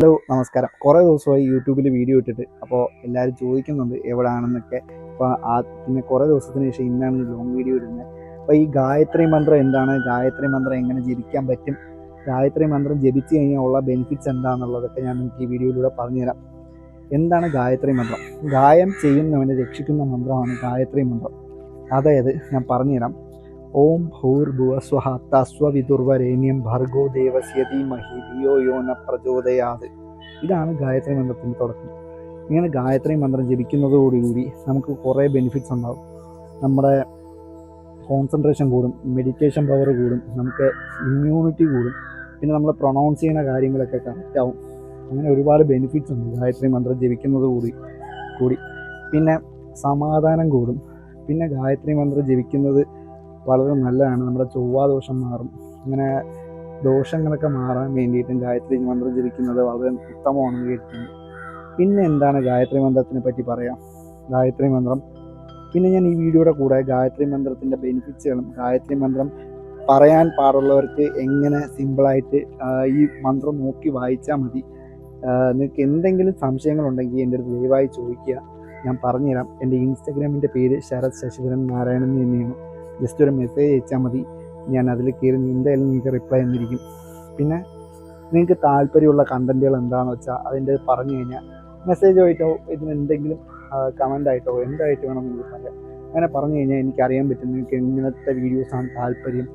Hello നമസ്കാരം. കുറേ ദിവസമായി യൂട്യൂബിൽ വീഡിയോ ഇട്ടിട്ട് അപ്പോൾ എല്ലാവരും ചോദിക്കുന്നുണ്ട് എവിടെയാണെന്നൊക്കെ അപ്പോൾ ആ പിന്നെ കുറേ ദിവസത്തിന് ശേഷം ഇന്നാണ് ലോങ് വീഡിയോ ഇടുന്നത്. അപ്പോൾ ഈ ഗായത്രി മന്ത്രം എന്താണ്? ഗായത്രി മന്ത്രം എങ്ങനെ ജപിക്കാൻ പറ്റും? ഗായത്രി മന്ത്രം ജപിച്ചു കഴിഞ്ഞാൽ ഉള്ള ബെനിഫിറ്റ്സ് എന്താണെന്നുള്ളതൊക്കെ ഞാൻ നിങ്ങൾക്ക് ഈ വീഡിയോയിലൂടെ പറഞ്ഞുതരാം. എന്താണ് ഗായത്രി മന്ത്രം? ഗായം ചെയ്യുന്നവനെ രക്ഷിക്കുന്ന മന്ത്രമാണ് ഗായത്രി മന്ത്രം. അതായത് ഞാൻ പറഞ്ഞുതരാം. ഓം ഭൂർഭുവ സ്വഹ തസ്വവിതുർവരേണ്യം ഭർഗോ ദേവസ്യ ധീമഹി ധിയോ യോ ന പ്രചോദയാത്. ഇതാണ് ഗായത്രി മന്ത്രത്തിന്റെ തുടക്കം. ഇങ്ങനെ ഗായത്രി മന്ത്രം ജപിക്കുന്നതോടുകൂടി നമുക്ക് കുറേ ബെനിഫിറ്റ്സ് ഉണ്ടാകും നമ്മുടെ കോൺസെൻട്രേഷൻ കൂടും മെഡിറ്റേഷൻ പവർ കൂടും നമുക്ക് ഇമ്മ്യൂണിറ്റി കൂടും പിന്നെ നമ്മൾ പ്രൊണൗൺസ് ചെയ്യുന്ന കാര്യങ്ങളൊക്കെ കറക്റ്റ് ആവും. അങ്ങനെ ഒരുപാട് ബെനിഫിറ്റ്സ് ഉണ്ട് ഗായത്രി മന്ത്രം ജപിക്കുന്നത് കൂടി കൂടി. പിന്നെ സമാധാനം കൂടും. പിന്നെ ഗായത്രി മന്ത്രം ജപിക്കുന്നത് വളരെ നല്ലതാണ്. നമ്മുടെ ചൊവ്വാദോഷം മാറും. അങ്ങനെ ദോഷങ്ങളൊക്കെ മാറാൻ വേണ്ടിയിട്ടും ഗായത്രി മന്ത്രം ജപിക്കുന്നത് വളരെ ഉത്തമമാണെന്ന് കേട്ടിട്ടുണ്ട്. പിന്നെ എന്താണ് ഗായത്രി മന്ത്രത്തിനെ പറ്റി പറയാം? ഗായത്രി മന്ത്രം. പിന്നെ ഞാൻ ഈ വീഡിയോയുടെ കൂടെ ഗായത്രി മന്ത്രത്തിന്റെ ബെനിഫിറ്റ്സുകളും ഗായത്രി മന്ത്രം പറയാൻ പാടുള്ളവർക്ക് എങ്ങനെ സിമ്പിളായിട്ട് ഈ മന്ത്രം നോക്കി വായിച്ചാൽ മതി. നിങ്ങൾക്ക് എന്തെങ്കിലും സംശയങ്ങളുണ്ടെങ്കിൽ എന്റെ അടുത്ത് ദയവായി ചോദിക്കുക. ഞാൻ പറഞ്ഞുതരാം. എന്റെ ഇൻസ്റ്റഗ്രാമിന്റെ പേര് ശരത് ശശിധരൻ നാരായണൻ തന്നെയാണ്. ജസ്റ്റ് ഒരു മെസ്സേജ് അയച്ചാൽ മതി. ഞാൻ അതിൽ കയറി എന്തായാലും നിങ്ങൾക്ക് റിപ്ലൈ തന്നിരിക്കും. പിന്നെ നിങ്ങൾക്ക് താല്പര്യമുള്ള കണ്ടന്റുകൾ എന്താണെന്ന് വെച്ചാൽ അതിന്റെ പറഞ്ഞു കഴിഞ്ഞാൽ മെസ്സേജ് ആയിട്ടോ ഇതിന് എന്തെങ്കിലും കമന്റ് ആയിട്ടോ എന്തായിട്ട് വേണം നിങ്ങൾക്ക് പറയാം അങ്ങനെ പറഞ്ഞു കഴിഞ്ഞാൽ എനിക്ക് അറിയാൻ പറ്റും നിങ്ങൾക്ക് എങ്ങനത്തെ വീഡിയോസാണ് താല്പര്യം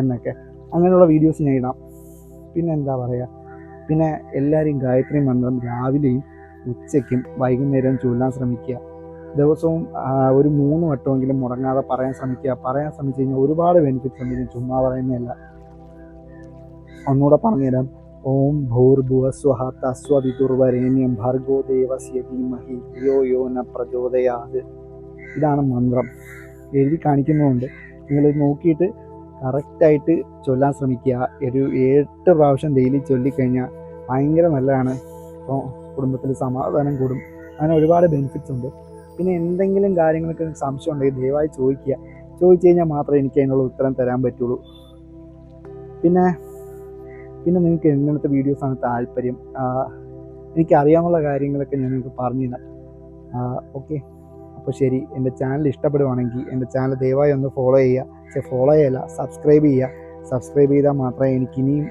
എന്നൊക്കെ. അങ്ങനെയുള്ള വീഡിയോസ് ഞാൻ ഇടാം. പിന്നെ എന്താ പറയുക പിന്നെ എല്ലാവരും ഗായത്രി മന്ത്രം രാവിലെയും ഉച്ചയ്ക്കും വൈകുന്നേരവും ചൊല്ലാൻ ശ്രമിക്കുക. ദിവസവും ഒരു മൂന്ന് വട്ടമെങ്കിലും മുടങ്ങാതെ പറയാൻ ശ്രമിക്കുക. പറയാൻ ശ്രമിച്ചു കഴിഞ്ഞാൽ ഒരുപാട് ബെനിഫിറ്റ്സ് ഉണ്ട്. ചുമ്മാ പറയുന്നതല്ല. ഒന്നുകൂടെ പറഞ്ഞുതരാം. ഓം ഭൂർഭുവ സ്വഹ തസ്വവിതുർവരേണ്യം ഭർഗോ ദേവസ്യ ധീമഹി യോ യോ ന പ്രചോദയാത്. ഇതാണ് മന്ത്രം. എഴുതി കാണിക്കുന്നതുകൊണ്ട് നിങ്ങൾ നോക്കിയിട്ട് കറക്റ്റായിട്ട് ചൊല്ലാൻ ശ്രമിക്കുക. ഒരു എട്ട് പ്രാവശ്യം ഡെയിലി ചൊല്ലിക്കഴിഞ്ഞാൽ ഭയങ്കര നല്ലതാണ്. അപ്പോൾ കുടുംബത്തിൽ സമാധാനം കൂടും. അങ്ങനെ ഒരുപാട് ബെനിഫിറ്റ്സ് ഉണ്ട്. പിന്നെ എന്തെങ്കിലും കാര്യങ്ങൾക്ക് സംശയം ഉണ്ടെങ്കിൽ ദയവായി ചോദിക്കുക. ചോദിച്ചു കഴിഞ്ഞാൽ മാത്രമേ എനിക്ക് അതിനുള്ള ഉത്തരം തരാൻ പറ്റുള്ളൂ. പിന്നെ പിന്നെ നിങ്ങൾക്ക് എങ്ങനത്തെ വീഡിയോസാണ് താല്പര്യം. എനിക്ക് കാര്യങ്ങളൊക്കെ ഞാൻ നിങ്ങൾക്ക് പറഞ്ഞു തരാം ഓക്കെ അപ്പോൾ ശരി എന്റെ ചാനൽ ഇഷ്ടപ്പെടുവാണെങ്കിൽ എന്റെ ചാനൽ ദയവായി ഒന്ന് ഫോളോ ചെയ്യുക. പക്ഷേ ഫോളോ ചെയ്യല്ല സബ്സ്ക്രൈബ് ചെയ്യുക. സബ്സ്ക്രൈബ് ചെയ്താൽ മാത്രമേ എനിക്ക് ഇനിയും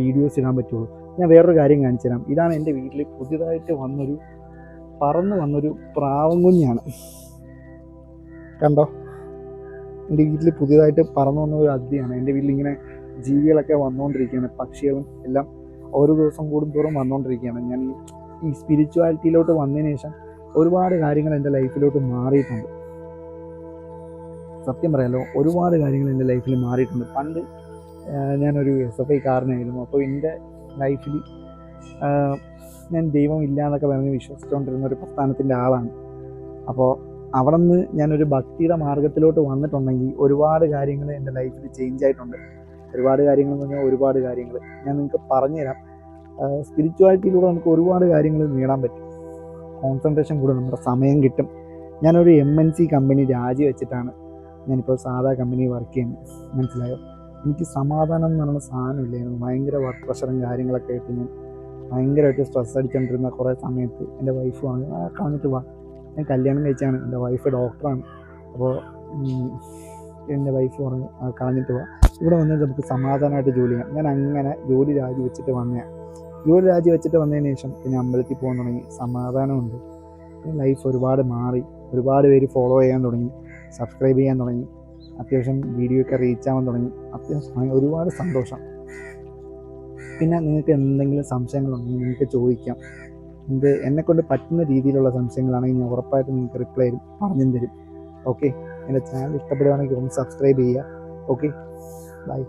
വീഡിയോസ് ഇടാൻ പറ്റുള്ളൂ. ഞാൻ വേറൊരു കാര്യം കാണിച്ചു തരാം ഇതാണ് എന്റെ വീട്ടിൽ പുതിയതായിട്ട് വന്നൊരു പറന്ന് വന്നൊരു പ്രാവൻ കുഞ്ഞാണ്. കണ്ടോ? എന്റെ വീട്ടിൽ പുതിയതായിട്ട് പറന്നു വന്ന ഒരു അതിഥിയാണ്. എന്റെ വീട്ടിൽ ഇങ്ങനെ ജീവികളൊക്കെ വന്നുകൊണ്ടിരിക്കുകയാണ് പക്ഷികളും എല്ലാം ഓരോ ദിവസം കൂടുന്തോറും വന്നുകൊണ്ടിരിക്കുകയാണ് ഞാൻ ഈ സ്പിരിച്വാലിറ്റിയിലോട്ട് വന്നതിന് ശേഷം ഒരുപാട് കാര്യങ്ങൾ എന്റെ ലൈഫിലോട്ട് മാറിയിട്ടുണ്ട്. സത്യം പറയാലോ ഒരുപാട് കാര്യങ്ങൾ എന്റെ ലൈഫിൽ മാറിയിട്ടുണ്ട്. പണ്ട് ഞാനൊരു എസ് എഫ് ഐ കാരനായിരുന്നു. അപ്പോൾ എന്റെ ലൈഫിൽ ഞാൻ ദൈവം ഇല്ല എന്നൊക്കെ പറഞ്ഞ് വിശ്വസിച്ചുകൊണ്ടിരുന്ന ഒരു പ്രസ്ഥാനത്തിന്റെ ആളാണ്. അപ്പോൾ അവിടെ നിന്ന് ഞാനൊരു ഭക്തിയുടെ മാർഗത്തിലോട്ട് വന്നിട്ടുണ്ടെങ്കിൽ ഒരുപാട് കാര്യങ്ങൾ എന്റെ ലൈഫിൽ ചേഞ്ച് ആയിട്ടുണ്ട്. ഒരുപാട് കാര്യങ്ങൾ എന്ന് പറഞ്ഞാൽ ഒരുപാട് കാര്യങ്ങൾ. ഞാൻ നിങ്ങൾക്ക് പറഞ്ഞുതരാം. സ്പിരിച്വാലിറ്റിയിലൂടെ നമുക്ക് ഒരുപാട് കാര്യങ്ങൾ നേടാൻ പറ്റും. കോൺസെൻട്രേഷൻ കൂടെ നമ്മുടെ സമയം കിട്ടും. ഞാനൊരു എം എൻ സി കമ്പനി രാജിവെച്ചിട്ടാണ് ഞാനിപ്പോൾ സാധാ കമ്പനി വർക്ക് ചെയ്യുന്നത്. മനസ്സിലായോ? എനിക്ക് സമാധാനം എന്ന് പറയുന്ന സാധനമില്ലായിരുന്നു ഭയങ്കര വർക്ക് പ്രഷറും കാര്യങ്ങളൊക്കെ ആയിട്ട് ഞാൻ ഭയങ്കരമായിട്ട് സ്ട്രെസ് അടിച്ചുകൊണ്ടിരുന്ന കുറേ സമയത്ത് എന്റെ വൈഫ് വന്ന് കളഞ്ഞിട്ട് വാ. ഞാൻ കല്യാണം കഴിച്ചാണ്. എന്റെ വൈഫ് ഡോക്ടറാണ് അപ്പോൾ എന്റെ വൈഫ് പറഞ്ഞു കളഞ്ഞിട്ട് വാ. ഇവിടെ വന്നിട്ട് നമുക്ക് സമാധാനമായിട്ട് ജോലി ചെയ്യാം. ഞാൻ അങ്ങനെ ജോലി രാജി വെച്ചിട്ട് വന്നതാണ് ജോലി രാജി വെച്ചിട്ട് വന്നതിന് ശേഷം പിന്നെ അമ്പലത്തിൽ പോകാൻ തുടങ്ങി. സമാധാനമുണ്ട്. ലൈഫ് ഒരുപാട് മാറി. ഒരുപാട് പേര് ഫോളോ ചെയ്യാൻ തുടങ്ങി. സബ്സ്ക്രൈബ് ചെയ്യാൻ തുടങ്ങി. അത്യാവശ്യം വീഡിയോ ഒക്കെ റീച്ച് ആവാൻ തുടങ്ങി. അത്യാവശ്യം ഒരുപാട് സന്തോഷം. പിന്നെ നിങ്ങൾക്ക് എന്തെങ്കിലും സംശയങ്ങളുണ്ടെങ്കിൽ നിങ്ങൾക്ക് ചോദിക്കാം. എന്ത് എന്നെക്കൊണ്ട് പറ്റുന്ന രീതിയിലുള്ള സംശയങ്ങളാണെങ്കിൽ ഞാൻ ഉറപ്പായിട്ടും നിങ്ങൾക്ക് റിപ്ലൈ പറഞ്ഞു തരും. ഓക്കെ എന്റെ ചാനൽ ഇഷ്ടപ്പെടുകയാണെങ്കിൽ ഒന്ന് സബ്സ്ക്രൈബ് ചെയ്യുക. Okay bye